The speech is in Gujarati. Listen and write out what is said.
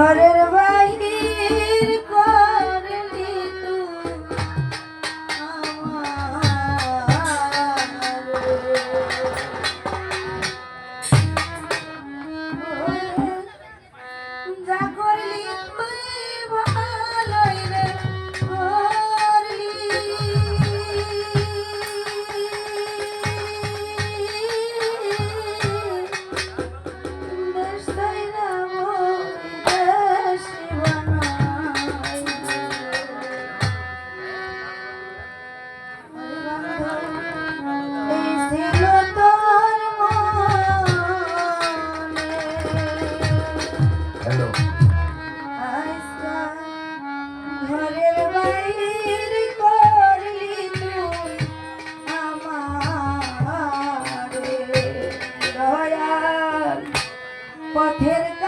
ঘরে પથેર